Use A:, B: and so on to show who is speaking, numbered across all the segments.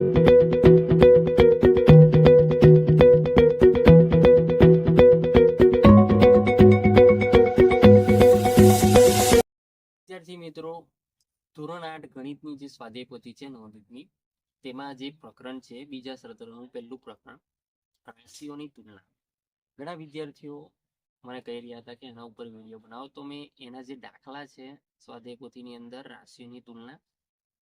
A: વિદ્યાર્થી મિત્રો, ધોરણ આઠ ગણિતની જે સ્વાધ્યાય પોથી છે નવમીની તેમાં જે પ્રકરણ છે, બીજા સત્રનું પહેલું પ્રકરણ રાશિઓની તુલના. ઘણા વિદ્યાર્થીઓ મને કહી રહ્યા હતા કે એના ઉપર વીડિયો બનાવો. તો મેં એના જે દાખલા છે સ્વાધ્યાય પોથીની અંદર, રાશિઓની તુલના,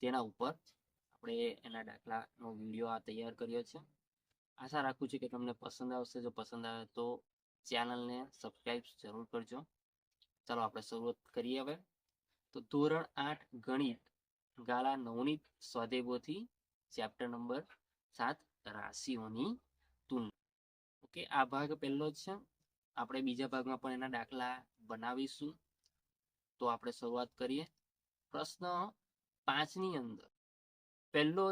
A: તેના ઉપર આપણે એના દાખલાનો વીડિયો આ તૈયાર કર્યો છે. આશા રાખું છું કે તમને પસંદ આવશે. જો પસંદ આવે તો ચેનલને સબસ્ક્રાઈબ જરૂર કરજો. ચાલો આપણે શરૂઆત કરીએ હવે. તો ધોરણ આઠ ગણિત, ગાળા નવની સ્વાદેવોથી ચેપ્ટર નંબર સાત, રાશિઓની તુલના. ઓકે, આ ભાગ પહેલો છે. આપણે બીજા ભાગમાં પણ એના દાખલા બનાવીશું. તો આપણે શરૂઆત કરીએ. પ્રશ્ન પાંચની અંદર પહેલો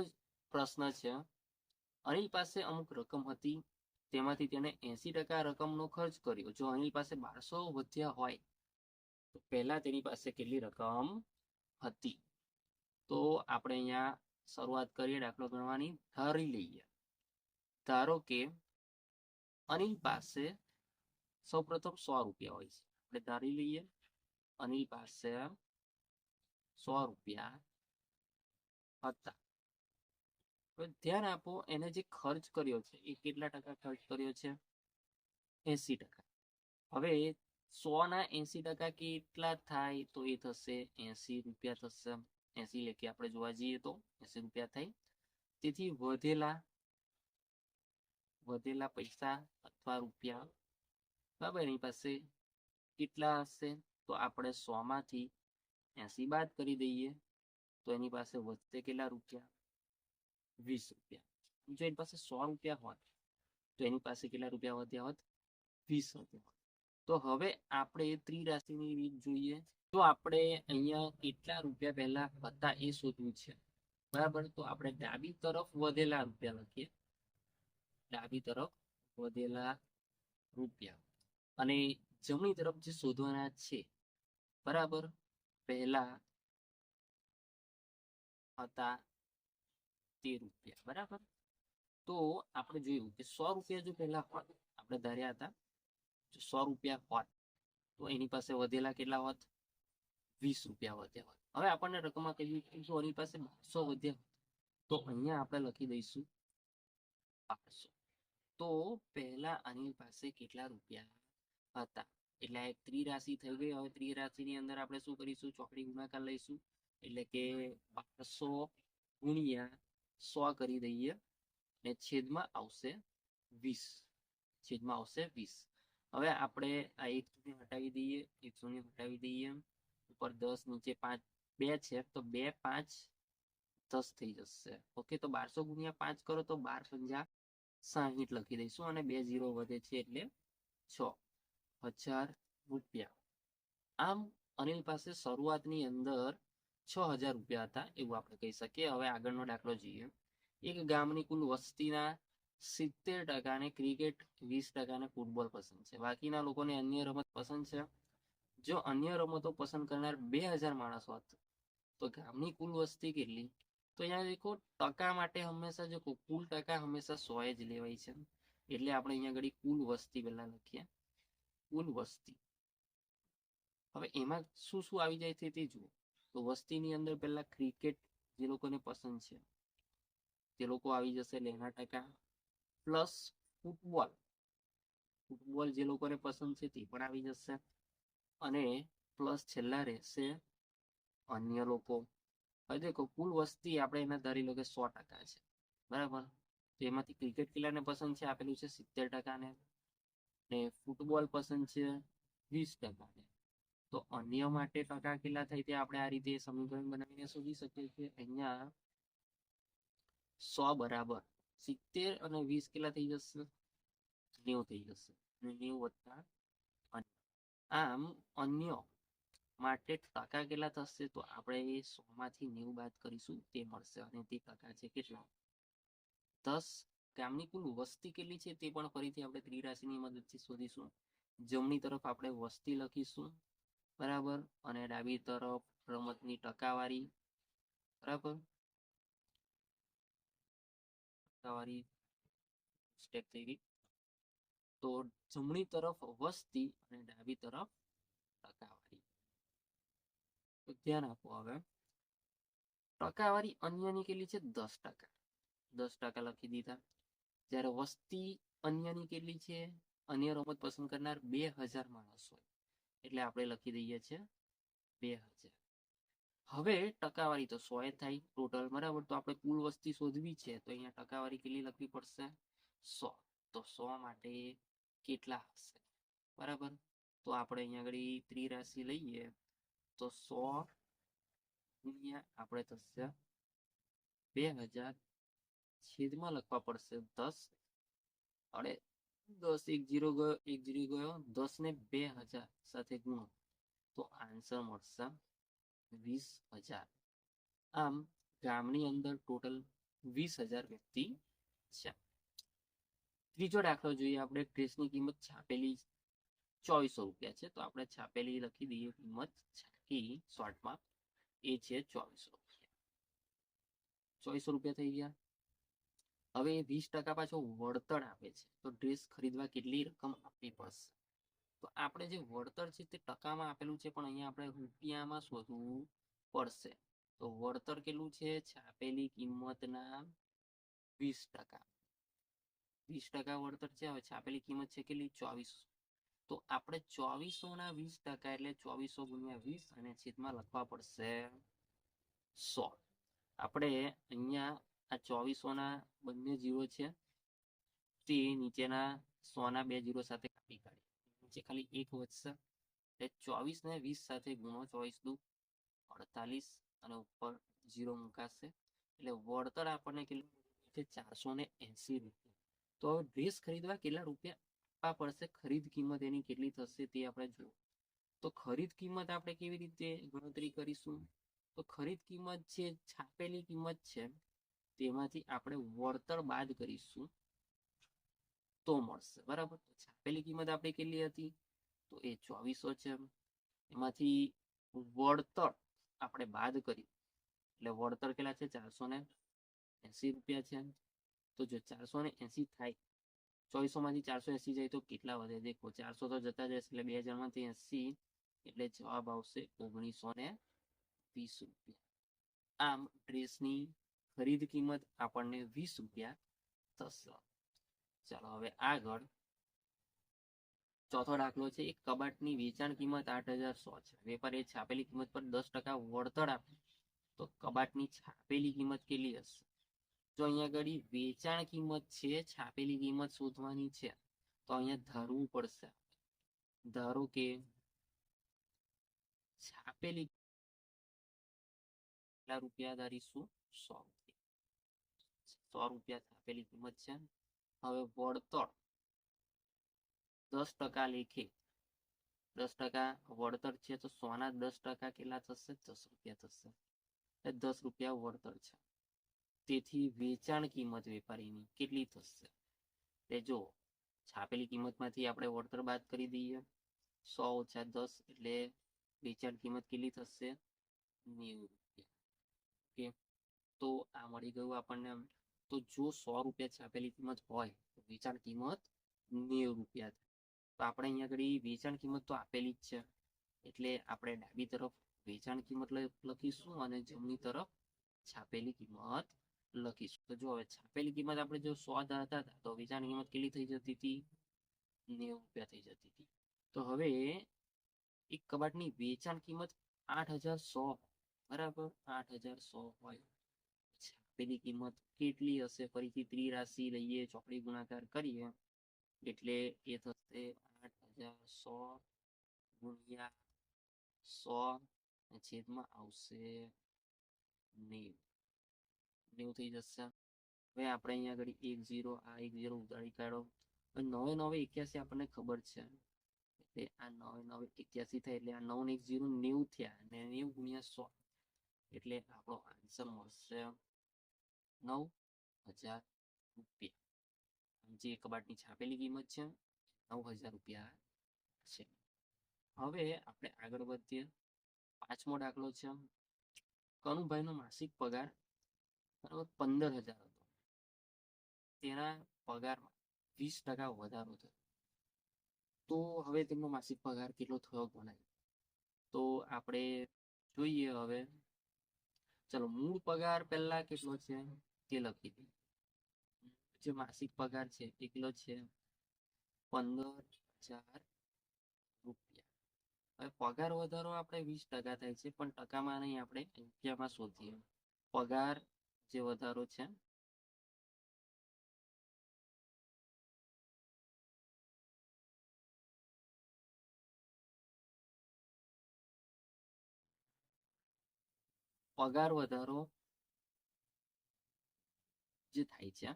A: પ્રશ્ન છે અનિલ પાસે અમુક રકમ હતી, તેમાંથી તેને એસી ટકા રકમનો ખર્ચ કર્યો. જો અનિલ પાસે બારસો વધ્યા હોય, તો પહેલા તેની પાસે કેટલી રકમ હતી? તો આપણે અહીંયા શરૂઆત કરીએ, દાખલો ગણવાની. ધારી લઈએ. ધારો કે અનિલ પાસે સૌપ્રથમ સો રૂપિયા હોય છે. આપણે ધારી લઈએ અનિલ પાસે સો રૂપિયા હતા. ધ્યાન આપો, એને જે ખર્ચ કર્યો છે, એ કેટલા ટકા ખર્ચ કર્યો છે? એસી ટકા. હવે સો ના એસી ટકા કેટલા થાય તો એ થશે એસી રૂપિયા થશે એસી લેખી આપણે જોવા જઈએ તો એસી રૂપિયા થાય. તેથી વધેલા વધેલા પૈસા અથવા રૂપિયા, બરાબર, એની પાસે કેટલા હશે? તો આપણે સો માંથી એસી બાદ કરી દઈએ, તો એની પાસે વધશે કેટલા રૂપિયા? વીસ રૂપિયા જો એની પાસે સો રૂપિયા હોત તો એની પાસે કેટલા રૂપિયા વધ્યા હોત વીસ રૂપિયા તો હવે આપણે ત્રિરાશિની રીત જોઈએ તો આપણે અહીંયા કેટલા રૂપિયા પહેલા હતા એ શોધવું છે બરાબર તો આપણે ડાબી તરફ વધેલા રૂપિયા લખીએ ડાબી તરફ વધેલા રૂપિયા અને જમણી તરફ જે શોધવાના છે બરાબર પહેલા હતા તે રૂપિયા, બરાબર? તો આપણે જોયું કે સો રૂપિયા જો પહેલા હોત, આપણે ધાર્યા હતા સો રૂપિયા હોત. તો એની પાસે વધેલા કેટલા હોત? વીસ રૂપિયા વધ્યા હોત. હવે આપણને રકમમાં કહ્યું પાસે બારસો વધ્યા તો અહીંયા આપણે લખી દઈશું બારસો. તો પહેલા આની પાસે કેટલા રૂપિયા હતા? એટલે આ એક ત્રિરાશિ થઈ ગઈ. હવે ત્રિરાશિની અંદર આપણે શું કરીશું? ચોકડી ગુણાકાર લઈશું. એટલે કે બારસો ગુણ્યા સો કરી દઈએ ને છેદમાં આવશે વીસ. છેદમાં આવશે વીસ. હવે આપણે આ એક શૂન્ય હટાવી દઈએ, એક શૂન્ય હટાવી દઈએ. ઉપર દસ, નીચે પાંચ, બે છે, તો બે, પાંચ, દસ થઈ જશે. ઓકે, તો બારસો ગુણ્યા પાંચ કરો, તો બાર પંજા સાહીઠ લખી દઈશું અને બે ઝીરો વધે છે એટલે છ હજાર રૂપિયા. આમ અનિલ પાસે શરૂઆતની અંદર છ હજાર રૂપિયા હતા એવું આપણે કહી શકીએ. હવે આગળનો દાખલો જોઈએ. એક ગામની કુલ વસ્તીના સિત્તેર ટકાને ક્રિકેટ વીસ ટકાને ફૂટબોલ પસંદ છે. બાકીના લોકોને અન્ય રમત પસંદ છે. જો અન્ય રમતો પસંદ કરનાર બે હજાર માણસ હોત, તો ગામની કુલ વસ્તી કેટલી? તો અહીંયા દેખો, ટકા માટે હંમેશા જો કુલ ટકા હંમેશા સો જ લેવાય છે. એટલે આપણે અહીંયા આગળ કુલ વસ્તી પહેલા લખીએ. કુલ વસ્તી. હવે એમાં શું શું આવી જાય છે તે જુઓ. તો વસ્તીની અંદર પહેલા ક્રિકેટ જે લોકોને પસંદ છે તે લોકો આવી જશે એટલે ટકા. પ્લસ ફૂટબોલ ફૂટબોલ જે લોકોને પસંદ છે તે પણ આવી જશે. અને પ્લસ છેલ્લા રહેશે અન્ય લોકો. હવે દેખો, કુલ વસ્તી આપણે એના ધારી લો કે સો ટકા છે. બરાબર? તો એમાંથી ક્રિકેટ કેટલાને પસંદ છે? આપેલું છે સિત્તેર ટકાને. ને ફૂટબોલ પસંદ છે વીસ ટકાને. તો અન્ય માટે ટકા કેટલા થાય તે આપણે આ રીતે સમીકરણ બનાવીને શોધી શકીએ છીએ અહીંયા સો બરાબર સિત્તેર અને વીસ કેટલા થઈ જશે? નેવું થઈ જશે. નેવું વત્તા આમ અન્ય માટે ટકા કેટલા થશે? તો આપણે એ સો માંથી નેવું બાદ કરીશું તે મળશે. અને તે ટકા છે કેટલા? દસ. ગામની કુલ વસ્તી કેટલી છે તે પણ ફરીથી આપણે ત્રિરાશિની મદદથી શોધીશું. જમણી તરફ આપણે વસ્તી લખીશું. બરાબર? અને ડાબી તરફ રમતની ટકાવારી, બરાબર? ટકાવારી સ્ટેક થઈ તો જમણી તરફ વસ્તી અને ડાબી તરફ ટકાવારી. તો ધ્યાન આપો હવે. ટકાવારી અન્યની કેટલી છે? દસ ટકા. દસ ટકા લખી દીધા. જ્યારે વસ્તી અન્યની કેટલી છે? અન્ય રમત પસંદ કરનાર બે હજાર માણસ હોય. એટલે આપણે લખી દઈએ છીએ બે હજાર. હવે ટકાવારી તો સો એ થાય ટોટલ બરાબર? તો આપણે કુલ વસ્તી શોધવી છે, તો અહીંયા ટકાવારી કેટલી લખવી પડશે? સો. તો સો માટે કેટલા હશે? બરાબર? તો આપણે અહીંયા આગળ ત્રિરાશિ લઈએ, તો સો ગુણ્યા આપણે થશે બે હજાર છેદમાં લખવા પડશે દસ. અરે દસ એક જીરો ગયો એક જીરો ગયો દસ ને બે હજાર સાથે ગુણો તો આન્સર મળશે વીસ હજાર આમ ગામની અંદર ટોટલ વીસ હજાર વ્યક્તિ છે ત્રીજો દાખલો જોઈએ, આપણે ડ્રેસની કિંમત છાપેલી ચોવીસો રૂપિયા છે, તો આપણે છાપેલી લખી દઈએ કિંમત છાપી, શોર્ટમાં એ છે ચોવીસો રૂપિયા. ચોવીસો રૂપિયા થઈ ગયા. હવે વીસ ટકા પાછો વળતર આપે છે. તો ડ્રેસ ખરીદવા કેટલી રકમ આપવી પડશે? તો આપણે જે વળતર છે તે ટકામાં આપેલું છે, પણ અહીંયા આપણે રૂપિયામાં શોધવું પડશે. તો વળતર કેટલું છે? છાપેલી કિંમતના વીસ ટકા. વીસ ટકા વળતર છે, હવે છાપેલી કિંમત છે કેટલી? ચોવીસો. તો આપણે ચોવીસો ના વીસ ટકા એટલે ચોવીસો ગુણ્યા વીસ અને છેદમાં લખવા પડશે સો. આપણે અહીંયા આ ચોવીસો ના બંને જીરો છે, તે નીચેના સો ના બે જીરો સાથે કાપી કાઢી. નીચે ખાલી એક વધશે. એટલે ચોવીસ ને વીસ સાથે ગુણો ચોવીસ દુ અડતાલીસ અને ઉપર જીરો મુકાશે. એટલે વળતર આપણને કેટલું ચારસો ને એસી રૂપિયા. તો હવે ડ્રેસ ખરીદવા કેટલા રૂપિયા આપવા પડશે? ખરીદ કિંમત એની કેટલી થશે તે આપણે જુઓ તો ખરીદ કિંમત આપણે કેવી રીતે ગણતરી કરીશું? તો ખરીદ કિંમત જે છાપેલી કિંમત છે તેમાંથી આપણે વળતર બાદ કરીશું તો મળશે, બરાબર? છાપેલી કિંમત આપણી કેટલી હતી? તો એ ચોવીસો છે એમાંથી વળતર આપણે બાદ કરી, એટલે વળતર કેટલા છે? ચારસો ને એસી રૂપિયા છે તો જો ચારસો ને એસી થાય ચોવીસો માંથી ચારસો એસી જાય તો કેટલા વધે? દેખો, ચારસો તો જતા જશે એટલે બે હજારમાંથી એસી, એટલે જવાબ આવશે ઓગણીસો ને વીસ રૂપિયા. આમ ડ્રેસની ખરીદ કિંમત આપણને વીસ રૂપિયા થશે. ચાલો હવે આગળ. ચોથો દાખલો છે, એક કબાટની વેચાણ કિંમત આઠ હજાર સો છે. વેપારીએ છાપેલી કિંમત પર દસ ટકા વળતર આપે. તો કબાટની છાપેલી કિંમત કેટલી હશે? જો અહીંયા આગળ વેચાણ કિંમત છે, છાપેલી કિંમત શોધવાની છે, તો અહીંયા ધારવું પડશે. ધારો કે છાપેલી રૂપિયા ધારીશું? સો. સો રૂપિયા આપેલી કિંમત છે. હવે વળતર દસ ટકા લેખે. દસ ટકા વળતર છે તો સોના દસ ટકા કેટલા થશે? દસ રૂપિયા થશે. એટલે દસ રૂપિયા વળતર છે. તેથી વેચાણ કિંમત વેપારીની કેટલી થશે? તે જો, છાપેલી કિંમતમાંથી આપણે વળતર બાદ કરી દઈએ. સો ઓછા દસ એટલે વેચાણ કિંમત કેટલી થશે? નેવું રૂપિયા. ઓકે? તો આ મળી ગયું આપણને તો જો સો રૂપિયા છાપેલી કિંમત હોય, તો વેચાણ કિંમત નેવું રૂપિયા તો આપણે અહીંયા આગળ વેચાણ કિંમત તો આપેલી જ છે. એટલે આપણે ડાબી તરફ વેચાણ કિંમત લખીશું અને જમણી તરફ છાપેલી કિંમત લખીશું. તો જો હવે છાપેલી કિંમત આપણે જો સો ધરતા હતા તો વેચાણ કિંમત કેટલી થઈ જતી હતી નેવું રૂપિયા થઈ જતી હતી તો હવે એક કબાટની વેચાણ કિંમત આઠ હજાર સો, બરાબર? આઠ હજાર સો હોય. છાપેલી કિંમત કેટલી હશે? ફરીથી ત્રિરાશિ લઈએ ચોકડી ગુણાકાર કરીએ. એટલે એ થશે આઠ હજાર સો ગુણ્યા સો છેદમાં આવશે નેવ. નેવું થઈ જશે. હવે આપણે અહીંયા આગળ એક ઝીરો આ એક ઝીરો ઉતારી કાઢો. નવે નવે એક્યાસી આપણને ખબર છે. એટલે આ નવે નવે એક્યાસી થાય, એટલે આ નવ ને એક ઝીરો નેવું થયા, અને નેવું ગુણ્યા સો. એટલે આપણો આન્સર મળશે નવ હજાર રૂપિયા. જે કબાટની છાપેલી કિંમત છે, નવ હજાર રૂપિયા છે. હવે આપણે આગળ વધીએ. પાંચમો દાખલો છે. કનુભાઈનો માસિક પગાર બરાબર પંદર હજાર હતો. તેના પગારમાં વીસ ટકા વધારો થયો. તો હવે તેમનો માસિક પગાર કેટલો થયો ગણાય? તો આપણે જોઈએ હવે. ચલો, મૂળ પગાર પહેલા કેટલો છે? તે લખી દે. જે માસિક પગાર છે કેટલો છે, પંદર હજાર રૂપિયા. હવે પગાર વધારો આપણે વીસ ટકા થાય છે, પણ ટકામાં નહીં, આપણે રૂપિયામાં શોધીએ. પગાર જે વધારો છે, પગાર વધારો જે થાય છે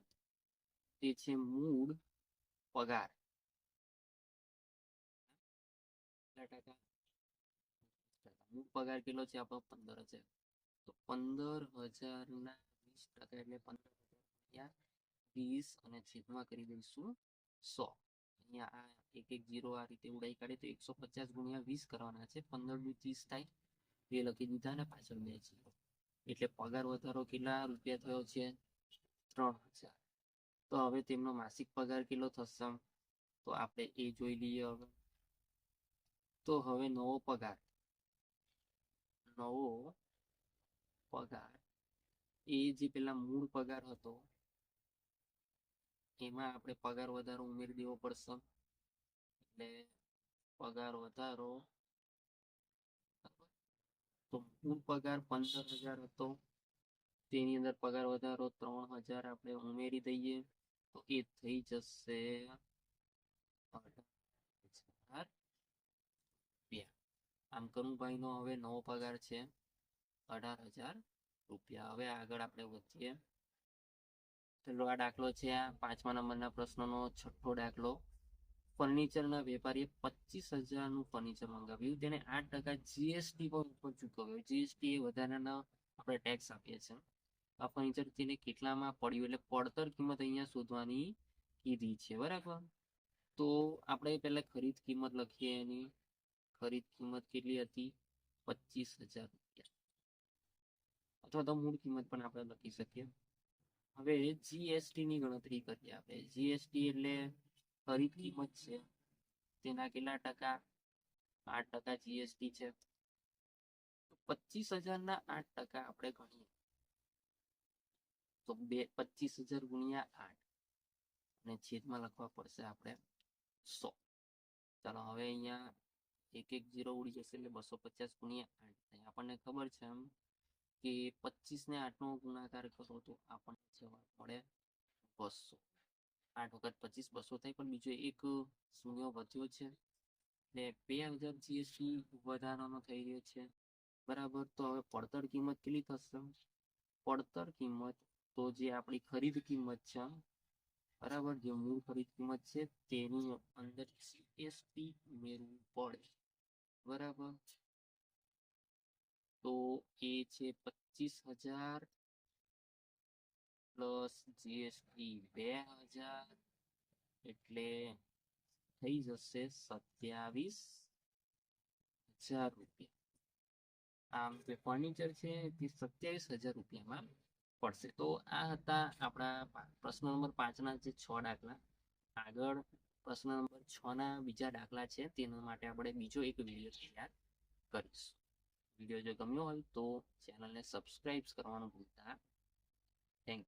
A: તે છે મૂળ પગાર મૂળ પગાર કેટલો છે આપણો પંદર હજાર તો પંદર હજાર ના વીસ ટકા એટલે પંદર હજાર વીસ અને છેદમાં કરી દઈશું સો અહીંયા આ એક એક જીરો આ રીતે ઉડાઈ કાઢે તો એકસો પચાસ ગુણ્યા વીસ કરવાના છે પંદર દુ ત્રીસ થાય બે લખી દીધા ને પાછળ બે જીરો એટલે પગાર વધારો કેટલા રૂપિયા થયો છે ત્રણ હજાર. તો હવે તેમનો માસિક પગાર કેટલો થશે? તો આપણે એ જોઈ લઈએ હવે. તો હવે નવો પગાર. નવો પગાર. એ જે પેલા મૂળ પગાર હતો, એમાં આપણે પગાર વધારો ઉમેરી દેવો પડશે. એટલે પગાર વધારો તો મૂળ પગાર પંદર હજાર હતો. તેની અંદર પગાર વધારો ત્રણ હજાર આપણે ઉમેરી દઈએ, તો એ થઈ જશે આમ કરુણભાઈ નો હવે નવો પગાર છે, અઢાર હજાર રૂપિયા. હવે આગળ આપણે વધીએ. પેલો આ દાખલો છે, આ પાંચમા નંબરના પ્રશ્નનો છઠ્ઠો દાખલો. ફર્નિચરના વેપારીએ પચીસ હજારનું ફર્નિચર મંગાવ્યું. તેને આઠ ટકા જીએસટી પર ઉપર ચૂકવ્યો. જીએસટી એ વધારાના આપણે ટેક્સ આપીએ છીએ. આ ફર્નિચર તેને કેટલામાં પડ્યું એટલે પડતર કિંમત અહીંયા શોધવાની કીધી છે, બરાબર? તો આપણે પહેલા ખરીદ કિંમત લખીએ એની. ખરીદ કિંમત કેટલી હતી? પચીસ હજાર રૂપિયા. અથવા તો મૂળ કિંમત પણ આપણે લખી શકીએ. હવે જીએસટી ની ગણતરી કરીએ આપણે. જીએસટી એટલે ખરીદ કિંમત છે. તેના કેટલા ટકા? આઠ ટકા જીએસટી છે. પચીસ હજાર ના આઠ ટકા આપણે ગણીએ. તો બે પચીસ હજાર ગુણ્યા આઠ. અને છેદમાં લખવા પડશે આપણે સો. ચાલો હવે અહીંયા એક એક જીરો ઉડી જશે એટલે બસો પચાસ ગુણ્યા આઠ. આપણને ખબર છે એમ કે પચીસ ને આઠ નો ગુણાકાર કરો તો આપણને જવાબ મળે બસો. આઠ વખત પચીસ બસો થાય પણ બીજો એક શૂન્ય વધ્યો છે. એટલે બે હજાર જીએસટી વધારાનો થઈ રહ્યો છે. બરાબર? તો હવે પડતર કિંમત કેટલી થશે? પડતર કિંમત તો જે આપણી ખરીદ કિંમત છે બરાબર? જે મૂળ ખરીદ કિંમત છે, તેની અંદર જીએસટી ઉમેરવું પડે, બરાબર? તો એ છે પચીસ હજાર પ્લસ જીએસટી બે હજાર, એટલે થઈ જશે સત્યાવીસ હજાર રૂપિયા. આમ જે ફર્નિચર છે તે સત્યાવીસ હજાર રૂપિયામાં પડશે. તો આ હતા આપણા પ્રશ્ન નંબર પાંચના જે છ દાખલા. આગળ પ્રશ્ન નંબર છના બીજા દાખલા છે, તેના માટે આપણે બીજો એક વીડિયો તૈયાર કરીશું. વીડિયો જો ગમ્યો હોય તો ચેનલને સબસ્ક્રાઈબ કરવાનું ભૂલતા થેન્ક